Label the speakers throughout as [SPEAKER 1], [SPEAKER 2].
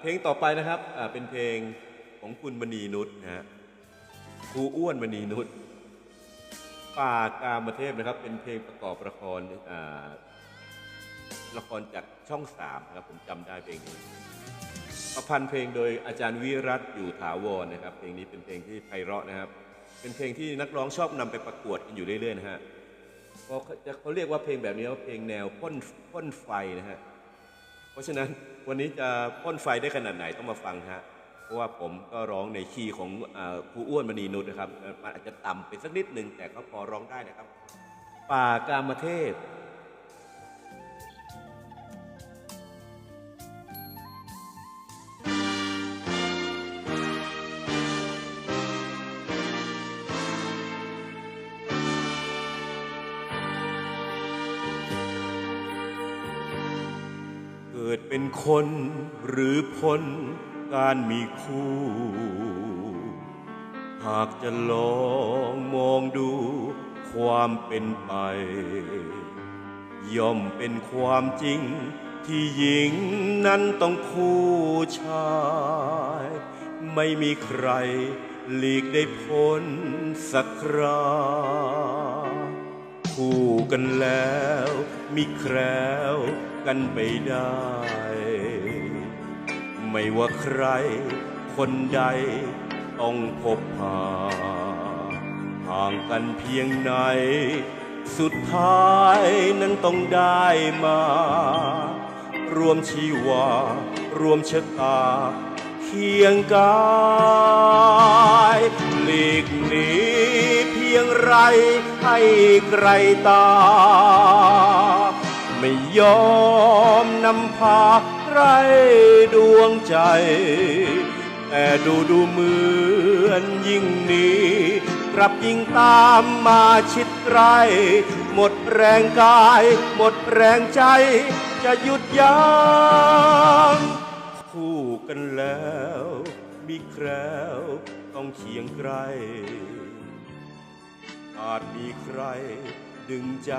[SPEAKER 1] เพลงต่อไปนะครับเป็นเพลงของคุณมณีนุชนะฮะครูอ้วนมณีนุชป่ากามเทพนะครับ เป็นเพลงประกอบละครละครจากช่องสามนะครับผมจำได้เพลงนี้ ประพันธ์เพลงโดยอาจารย์วิรัตอยู่ถาวรนะครับ เพลงนี้เป็นเพลงที่ไพเราะนะครับ เป็นเพลงที่นักร้องชอบนำไปประกวดกันอยู่เรื่อยๆนะฮะเขาจะเขาเรียกว่าเพลงแบบนี้ว่าเพลงแนวพ่นพ่นไฟนะฮะ เพราะฉะนั้นวันนี้จะพ่นไฟได้ขนาดไหนต้องมาฟังฮะเพราะว่าผมก็ร้องในคีย์ของครูอ้วนมณีนุชนะครับมันอาจจะต่ำไปสักนิดหนึ่งแต่ก็พอร้องได้นะครับ ป่ากามเทพ ดเป็นคนหรือพ้นการมีคู่ หากจะลองมองดูความเป็นไป ย่อมเป็นความจริงที่หญิงนั้นต้องคู่ชาย ไม่มีใครหลีกได้พ้นสักคราคู่กันแล้ว มีแคล้ว กันไปได้ ไม่ว่าใครคนใดต้องพบหาห่างกันเพียงไหน สุดท้ายนั้นต้องได้มา รวมชีวา รวมชะตาเคียงกายหลีกหนีเพียงไรให้ไกลตา ไม่ยอมนำพาใครดวงใจ แต่ดูดูเหมือนยิ่งหนี้กลับยิ่งตามมาชิดใกล้หมดแรงกาย หมดแรงใจ จะหยุดยัง้งคู่กันแล้วมีแคล้วต้องเคียงไกลอาจมีใคร ดึงใจ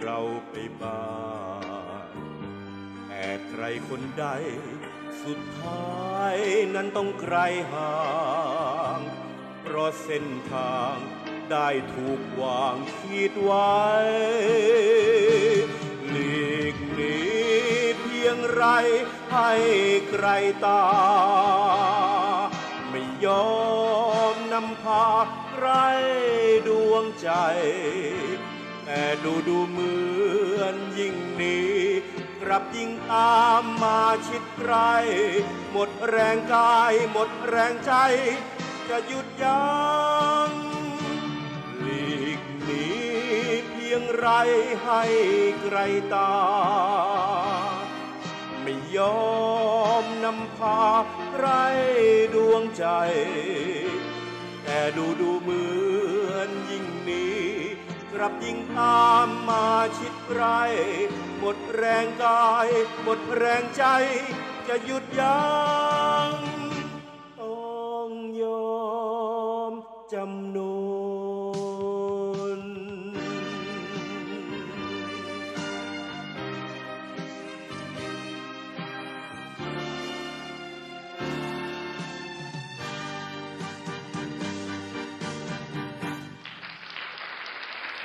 [SPEAKER 1] เราไปบ้างแต่ใครคนใด สุดท้ายนั้นต้องไกลห่าง เพราะเส้นทางได้ถูกวางขีดไว้หลีกหนีเพียงไรให้ไกลตา ไม่ยอมนำพาใครดวงใจ แต่ดูดูเหมือนยิ่งหนีกลับยิ่งตามมาชิดใกล้หมดแรงกายหมดแรงใจ จะหยุดยัง้งหลีกหนีเพียงไรให้ไกลตา ไม่ยอมนำพาใครดวงใจ แต่ดูดูเหมือนยิ่ง กลับยิ่งตามมาชิดใกล้หมดแรงกาย หมดแรงใจจะหยุดยั้ง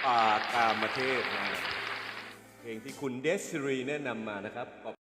[SPEAKER 1] ป่ากามเทพนะเพลงที่คุณเดซิรีแนะนำมานะครับ